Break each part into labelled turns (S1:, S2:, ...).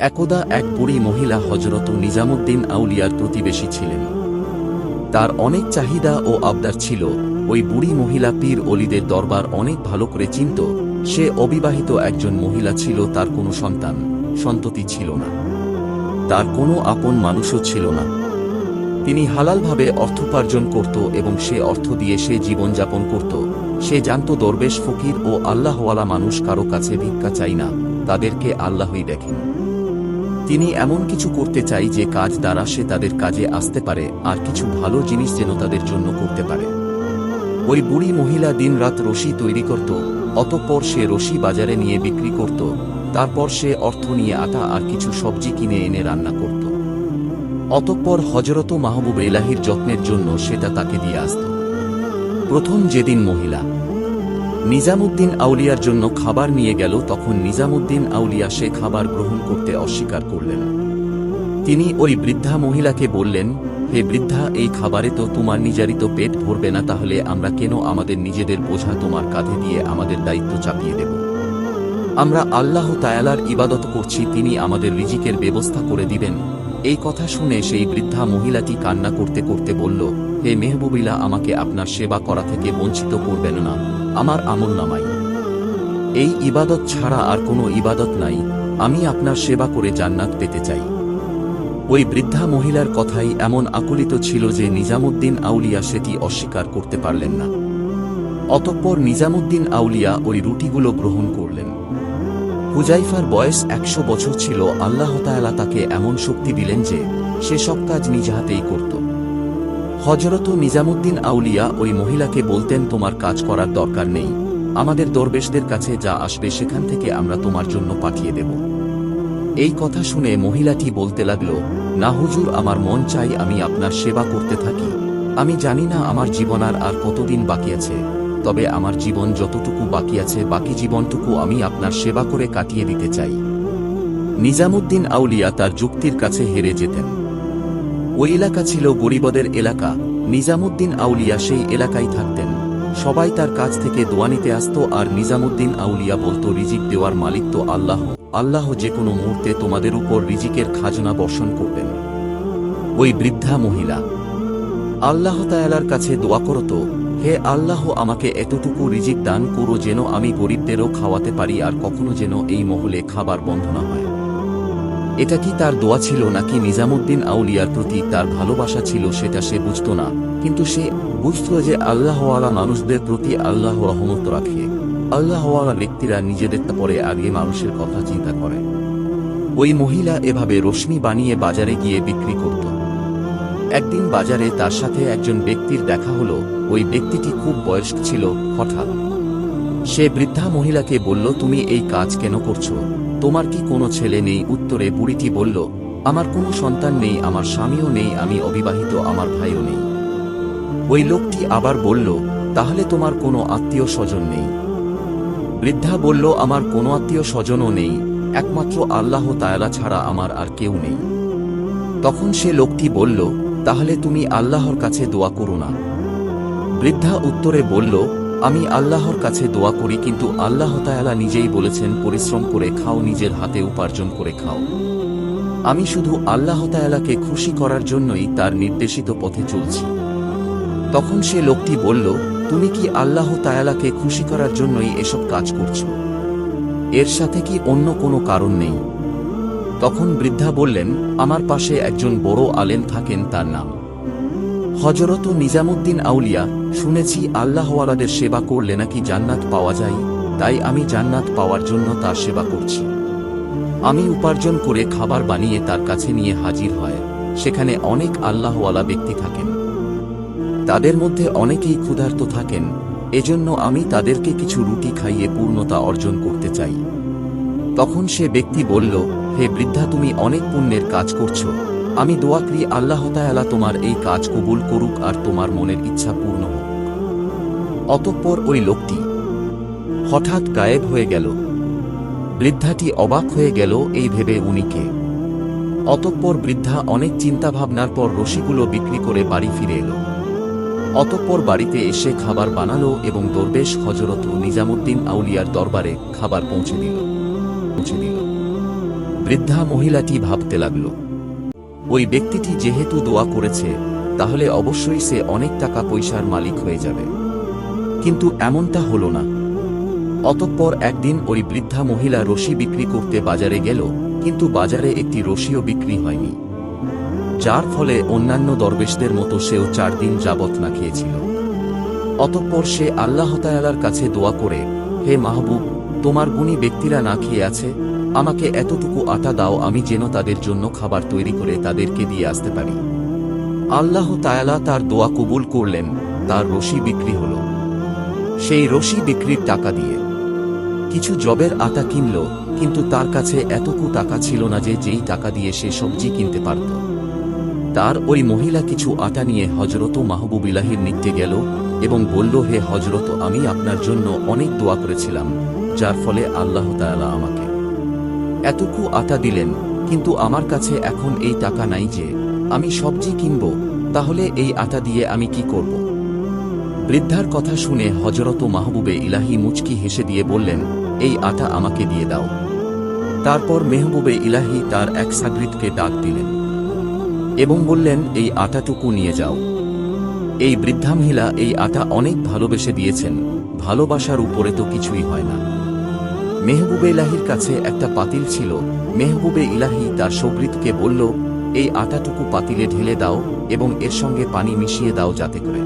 S1: একদা এক বুড়ি মহিলা হজরত নিজামুদ্দিন আউলিয়ার প্রতিবেশী ছিলেন। তার অনেক চাহিদা ও আবদার ছিল। ওই বুড়ি মহিলা পীর অলিদের দরবার অনেক ভালো করে চিনত। সে অবিবাহিত একজন মহিলা ছিল, তার কোনো সন্তান, সন্ততি ছিল না। তার কোনো আপন মানুষও ছিল না। তিনি হালালভাবে অর্থোপার্জন করত এবং সে অর্থ দিয়ে সে জীবনযাপন করত। সে জানত, দরবেশ, ফকির ও আল্লাহওয়ালা মানুষ কারও কাছে ভিক্ষা চাই না। তাদেরকে আল্লাহই দেখেন। তিনি এমন কিছু করতে চাই যে কাজ দ্বারা সে তাদের কাজে আসতে পারে, আর কিছু ভালো জিনিস যেন তাদের জন্য করতে পারে। ওই বুড়ি মহিলা দিনরাত রশি তৈরি করত, অতঃপর সে রশি বাজারে নিয়ে বিক্রি করত, তারপর সে অর্থ নিয়ে আটা আর কিছু সবজি কিনে এনে রান্না করত। অতঃপর হজরত মাহবুব এলাহির যত্নের জন্য সেটা তাকে দিয়ে আসত। প্রথম যেদিন মহিলা নিজামুদ্দিন আউলিয়ার জন্য খাবার নিয়ে গেল, তখন নিজামুদ্দিন আউলিয়া সে খাবার গ্রহণ করতে অস্বীকার করলেন। তিনি ওই বৃদ্ধা মহিলাকে বললেন, হে বৃদ্ধা, এই খাবারে তো তোমার নিজারিত পেট ভরবে না, তাহলে আমরা কেন আমাদের নিজেদের বোঝা তোমার কাঁধে দিয়ে আমাদের দায়িত্ব চাপিয়ে দেব? আমরা আল্লাহ তায়ালার ইবাদত করছি, তিনি আমাদের রিজিকের ব্যবস্থা করে দিবেন। এই কথা শুনে সেই বৃদ্ধা মহিলাটি কান্না করতে করতে বলল হে মেহবুবিলা, আমাকে আপনার সেবা করা থেকে বঞ্চিত করবেন না। আমার আমল নামাই। এই ইবাদত ছাড়া আর কোনো ইবাদত নাই। আমি আপনার সেবা করে জান্নাত পেতে চাই। ওই বৃদ্ধা মহিলার কথাই এমন আকুলিত ছিল যে নিজামুদ্দিন আউলিয়া সেটি অস্বীকার করতে পারলেন না। অতঃপর নিজামুদ্দিন আউলিয়া ওই রুটিগুলো গ্রহণ করলেন। হুজাইফার বয়স একশো বছর ছিল, আল্লাহ তায়ালা তাকে এমন শক্তি দিলেন যে সে সব কাজ নিজ হাতেই করত। হজরত নিজামুদ্দিন আউলিয়া ওই মহিলাকে বলতেন, তোমার কাজ করার দরকার নেই। আমাদের দরবেশদের কাছে যা আসবে সেখান থেকে আমরা তোমার জন্য পাঠিয়ে দেব এই কথা শুনে মহিলাটি বলতে লাগল, না হুজুর, আমার মন চাই আমি আপনার সেবা করতে থাকি। আমি জানি না আমার জীবন আর আর কতদিন বাকি আছে, তবে আমার জীবন যতটুকু বাকি আছে, বাকি জীবনটুকু আমি আপনার সেবা করে কাটিয়ে দিতে চাই। নিজামুদ্দিন আউলিয়া তার যুক্তির কাছে হেরে যেতেন। ওই এলাকা ছিল গরিবদের এলাকা। নিজামুদ্দিন আউলিয়া সেই এলাকায় থাকতেন। সবাই তার কাছ থেকে দোয়া নিতে আসত আর নিজামুদ্দিন আউলিয়া বলতো, রিজিক দেওয়ার মালিক তো আল্লাহ। আল্লাহ যে কোনো মুহূর্তে তোমাদের উপর রিজিকের খাজনা বর্ষণ করবেন। ওই বৃদ্ধা মহিলা, আল্লাহ তায়ালার কাছে দোয়া করত হে আল্লাহ, আমাকে এতটুকু রিজিক দান করো যেন আমি গরিবদেরও খাওয়াতে পারি আর কখনো যেন এই মহলে খাবার বন্ধ না হয়। এটা কি তার দোয়া ছিল নাকি নিজামুদ্দিন আউলিয়ার প্রতি তার ভালোবাসা ছিল সেটা সে বুঝত না, কিন্তু সে বুঝত যে আল্লাহওয়ালা মানুষদের প্রতি আল্লাহ রহমত রাখে। আল্লাহওয়ালা ব্যক্তিরা নিজেদের পরে আগে মানুষের কথা চিন্তা করে। ওই মহিলা এভাবে রশ্মি বানিয়ে বাজারে গিয়ে বিক্রি করত। একদিন বাজারে তার সাথে একজন ব্যক্তির দেখা হলো, ওই ব্যক্তিটি খুব বয়স্ক ছিল, হঠাৎ। সে বৃদ্ধা মহিলাকে বলল, তুমি এই কাজ কেন করছ? তোমার কি কোনো ছেলে নেই? উত্তরে বুড়িটি বলল, আমার কোনো সন্তান নেই, আমার স্বামীও নেই, আমি অবিবাহিত, আমার ভাইও নেই। ওই লোকটি আবার বলল, তাহলে তোমার কোনো আত্মীয় স্বজন নেই? বৃদ্ধা বলল, আমার কোনো আত্মীয় স্বজনও নেই, একমাত্র আল্লাহ তায়ালা ছাড়া আমার আর কেউ নেই। তখন সে লোকটি বলল, তাহলে তুমি আল্লাহর কাছে দোয়া করো না। বৃদ্ধা উত্তরে বলল আমি আল্লাহর কাছে দোয়া করি, কিন্তু আল্লাহ তায়ালা নিজেই বলেছেন, পরিশ্রম করে খাও, নিজের হাতে উপার্জন করে খাও। আমি শুধু আল্লাহ তায়ালাকে খুশি করার জন্যই তার নির্দেশিত পথে চলছি। তখন সে লোকটি বলল, তুমি কি আল্লাহ তায়ালাকে খুশি করার জন্যই এসব কাজ করছ? এর সাথে কি অন্য কোনো কারণ নেই? তখন বৃদ্ধা বললেন, আমার পাশে একজন বড় আলেম থাকেন, তার নাম হজরত নিজামুদ্দিন আউলিয়া, শুনেছি আল্লাহওয়ালাদের সেবা করলে নাকি জান্নাত পাওয়া যায়, তাই আমি জান্নাত পাওয়ার জন্য তার সেবা করছি। আমি উপার্জন করে খাবার বানিয়ে তার কাছে নিয়ে হাজির হয়, সেখানে অনেক আল্লাহওয়ালা ব্যক্তি থাকেন। তাদের মধ্যে অনেকেই ক্ষুধার্ত থাকেন, এজন্য আমি তাদেরকে কিছু রুটি খাইয়ে পূর্ণতা অর্জন করতে চাই। তখন সে ব্যক্তি বলল, হে বৃদ্ধা, তুমি অনেক পুণ্যের কাজ করছ। আমি দোয়া করি আল্লাহ তায়ালা তোমার এই কাজ কবুল করুক আর তোমার মনের ইচ্ছা পূর্ণ হোক। অতঃপর ওই লোকটি হঠাৎ গায়েব হয়ে গেল। বৃদ্ধাটি অবাক হয়ে গেল, এই ভেবে উনিকে অতঃপর বৃদ্ধা অনেক চিন্তাভাবনার পর রশিগুলো বিক্রি করে বাড়ি ফিরে এলো। অতঃপর বাড়িতে এসে খাবার বানালো এবং দরবেশ হজরত নিজামুদ্দিন আউলিয়ার দরবারে খাবার পৌঁছে দিল। পৌঁছে দিল। বৃদ্ধা মহিলাটি ভাবতে লাগল ওই ব্যক্তিটি যেহেতু দোয়া করেছে, তাহলে অবশ্যই সে অনেক টাকা পয়সার মালিক হয়ে যাবে। কিন্তু এমনটা হল না। অতঃপর একদিন ওই বৃদ্ধা মহিলা রশি বিক্রি করতে বাজারে গেল, কিন্তু বাজারে একটি রশিও বিক্রি হয়নি। যার ফলে অন্যান্য দরবেশদের মতো সেও চার দিন যাবত না খেয়েছিল। অতঃপর সে আল্লাহতায়ালার কাছে দোয়া করে, হে মাহবুব, তোমার গুণী ব্যক্তিরা না খেয়ে আছে? আমাকে এতটুকু আটা দাও, আমি যেন তাদের জন্য খাবার তৈরি করে তাদেরকে দিয়ে আসতে পারি। আল্লাহ তায়ালা তার দোয়া কবুল করলেন, তার রশি বিক্রি হল। সেই রশি বিক্রির টাকা দিয়ে। কিছু জবের আটা কিনল, কিন্তু তার কাছে এতটুকু টাকা ছিল না যে যেই টাকা দিয়ে সে সবজি কিনতে পারত। তার ওই মহিলা কিছু আটা নিয়ে হজরত মাহবুবিলাহির নিত্যে গেল এবং বলল, হে হজরত আমি আপনার জন্য অনেক দোয়া করেছিলাম, যার ফলে আল্লাহ তাআলা আমাকে এতটুকু আটা দিলেন, কিন্তু আমার কাছে এখন এই টাকা নাই যে আমি সবজি কিনব, তাহলে এই আটা দিয়ে আমি কি করব? বৃদ্ধার কথা শুনে হজরত মাহবুবে ইলাহি মুচকি হেসে দিয়ে বললেন, এই আটা আমাকে দিয়ে দাও। তারপর মেহবুবে ইলাহি তার এক সাগরিদকে ডাক দিলেন এবং বললেন, এই আটাটুকু নিয়ে যাও। এই বৃদ্ধা মহিলা এই আটা অনেক ভালোবেসে দিয়েছেন, ভালোবাসার উপরে তো কিছুই হয় না। মেহবুবে ইলাহির কাছে একটা পাতিল ছিল। মেহবুবে ইলাহি তার সবৃতকে বলল, এই আটাটুকু পাতিলে ঢেলে দাও এবং এর সঙ্গে পানি মিশিয়ে দাও যাতে করে।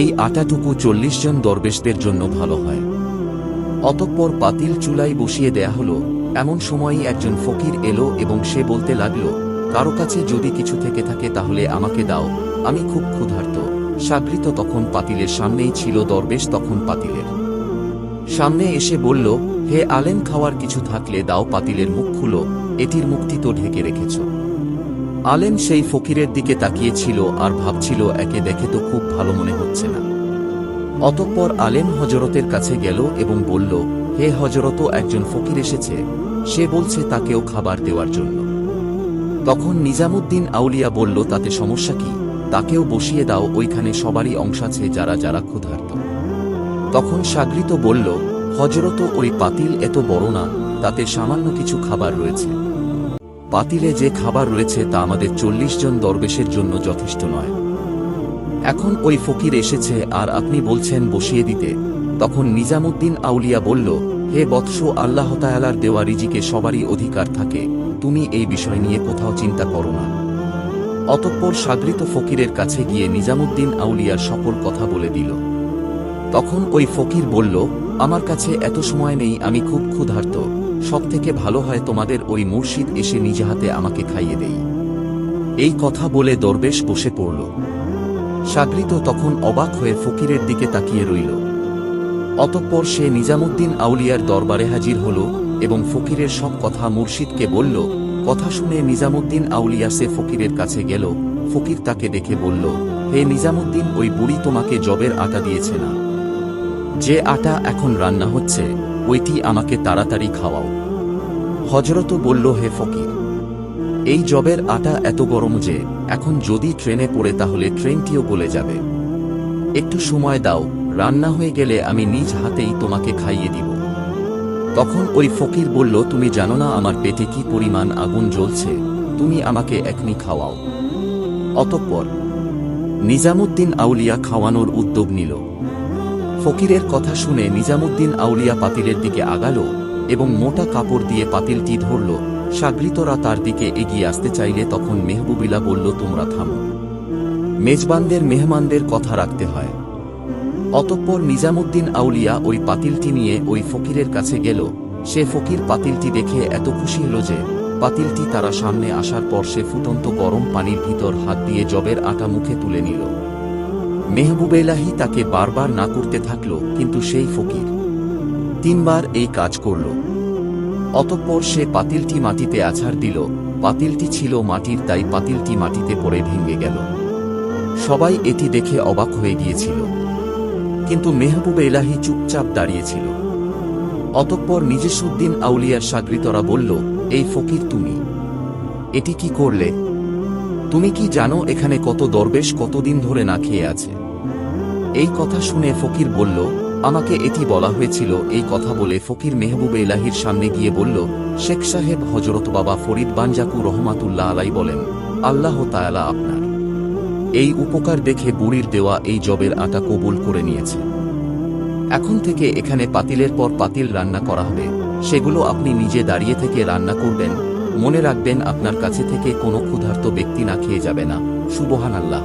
S1: এই আটাটুকু চল্লিশ জন দরবেশদের জন্য ভালো হয়। অতঃপর পাতিল চুলাই বসিয়ে দেয়া হলো। এমন সময়ই একজন ফকির এলো এবং সে বলতে লাগল, কারও কাছে যদি কিছু থেকে থাকে তাহলে আমাকে দাও, আমি খুব ক্ষুধার্ত। সাগৃত তখন পাতিলের সামনেই ছিল, দরবেশ তখন পাতিলের। সামনে এসে বলল হে আলেম খাওয়ার কিছু থাকলে দাও পাতিলের মুখ খুলো, এটির মুক্তি তো ঢেকে রেখেছ। আলেম সেই ফকিরের দিকে তাকিয়েছিল আর ভাবছিল, একে দেখে তো খুব ভালো মনে হচ্ছে না। অতঃপর আলেম হজরতের কাছে গেল এবং বলল, হে হজরত একজন ফকির এসেছে। সে বলছে তাকেও খাবার দেওয়ার জন্য। তখন নিজামুদ্দিন আউলিয়া বলল, তাতে সমস্যা কি? তাকেও বসিয়ে দাও, ওইখানে সবারই অংশ আছে যারা যারা ক্ষুধার্ত। তখন সাগরিত বলল হজরত ওই পাতিল এত বড় না, তাতে সামান্য কিছু খাবার রয়েছে। পাতিলে যে খাবার রয়েছে তা আমাদের চল্লিশ জন দরবেশের জন্য যথেষ্ট নয়। এখন ওই ফকির এসেছে আর আপনি বলছেন বসিয়ে দিতে। তখন নিজামুদ্দিন আউলিয়া বলল, হে বৎস আল্লাহ তায়ালার দেওয়া রিজিকে সবারই অধিকার থাকে। তুমি এই বিষয় নিয়ে কোথাও চিন্তা করো না। অতঃপর সাগরিত ফকিরের কাছে গিয়ে নিজামুদ্দিন আউলিয়ার সকল কথা বলে দিল। তখন ওই ফকির বলল আমার কাছে এত সময় নেই, আমি খুব ক্ষুধার্ত। সব থেকে ভালো হয় তোমাদের ওই মুর্শিদ এসে নিজ হাতে আমাকে খাইয়ে দেই। এই কথা বলে দরবেশ বসে পড়ল। সাগরিত তখন অবাক হয়ে ফকিরের দিকে তাকিয়ে রইল। অতঃপর সে নিজামুদ্দিন আউলিয়ার দরবারে হাজির হল এবং ফকিরের সব কথা মুর্শিদকে বলল। কথা শুনে নিজামুদ্দিন আউলিয়া সে ফকিরের কাছে গেল। ফকির তাকে দেখে বলল, হে নিজামুদ্দিন, ওই বুড়ি তোমাকে জবের আটা দিয়েছে না? যে আটা এখন রান্না হচ্ছে, ওইটি আমাকে তাড়াতাড়ি খাওয়াও। হজরত বলল, হে ফকির, এই জবের আটা এত গরম যে, এখন যদি ট্রেনে পড়ে তাহলে ট্রেনটিও গলে যাবে। একটু সময় দাও, রান্না হয়ে গেলে আমি নিজ হাতেই তোমাকে খাইয়ে দিব। তখন ওই ফকির বলল, তুমি জানো না আমার পেটে কি পরিমাণ আগুন জ্বলছে, তুমি আমাকে এখনি খাওয়াও। অতঃপর নিজামুদ্দিন আউলিয়া খাওয়ানোর উদ্যোগ নিল। ফকিরের কথা শুনে নিজামুদ্দিন আউলিয়া পাতিলের দিকে আগালো এবং মোটা কাপড় দিয়ে পাতিলটি ধরল। সাগরিতরা তার দিকে এগিয়ে আসতে চাইলে তখন মেহবুবিলা বলল, তোমরা থামো। মেজবানদের মেহমানদের কথা রাখতে হয়। অতঃপর নিজামুদ্দিন আউলিয়া ওই পাতিলটি নিয়ে ওই ফকিরের কাছে গেল। সে ফকির পাতিলটি দেখে এত খুশি হল যে পাতিলটি তারা সামনে আসার পর সে ফুটন্ত গরম পানির ভিতর হাত দিয়ে জবের আটা মুখে তুলে নিল। মেহবুবেলাহি তাকে বারবার না করতে থাকল, কিন্তু সেই ফকির। তিনবার এই কাজ করল। অতঃপর সে পাতিলটি মাটিতে আছাড় দিল, পাতিলটি ছিল মাটির, তাই পাতিলটি মাটিতে পড়ে ভেঙে গেল। সবাই এটি দেখে অবাক হয়ে গিয়েছিল। কিন্তু মেহবুব এলাহি চুপচাপ দাঁড়িয়েছিল। অতঃপর নিজেসুদ্দিন আউলিয়ার সাগরিতরা বলল, এই ফকির তুমি। এটি কি করলে? তুমি কি জানো এখানে কত দরবেশ কতদিন ধরে না খেয়ে আছে? এই কথা শুনে ফকির বলল, আমাকে এটি বলা হয়েছিল এই কথা বলে ফকির মেহবুব এলাহির সামনে গিয়ে বলল, শেখ সাহেব হজরত বাবা ফরিদ বানজাকু রহমাতুল্লাহ আলাই বলেন, আল্লাহ তায়ালা আপনার। এই উপকার দেখে বুড়ির দেওয়া এই জবের আটা কবুল করে নিয়েছে। এখন থেকে এখানে পাতিলের পর পাতিল রান্না করা হবে। সেগুলো আপনি নিজে দাঁড়িয়ে থেকে রান্না করবেন। মনে রাখবেন আপনার কাছে থেকে কোনো ক্ষুধার্ত ব্যক্তি না খেয়ে যাবে না। সুবহান আল্লাহ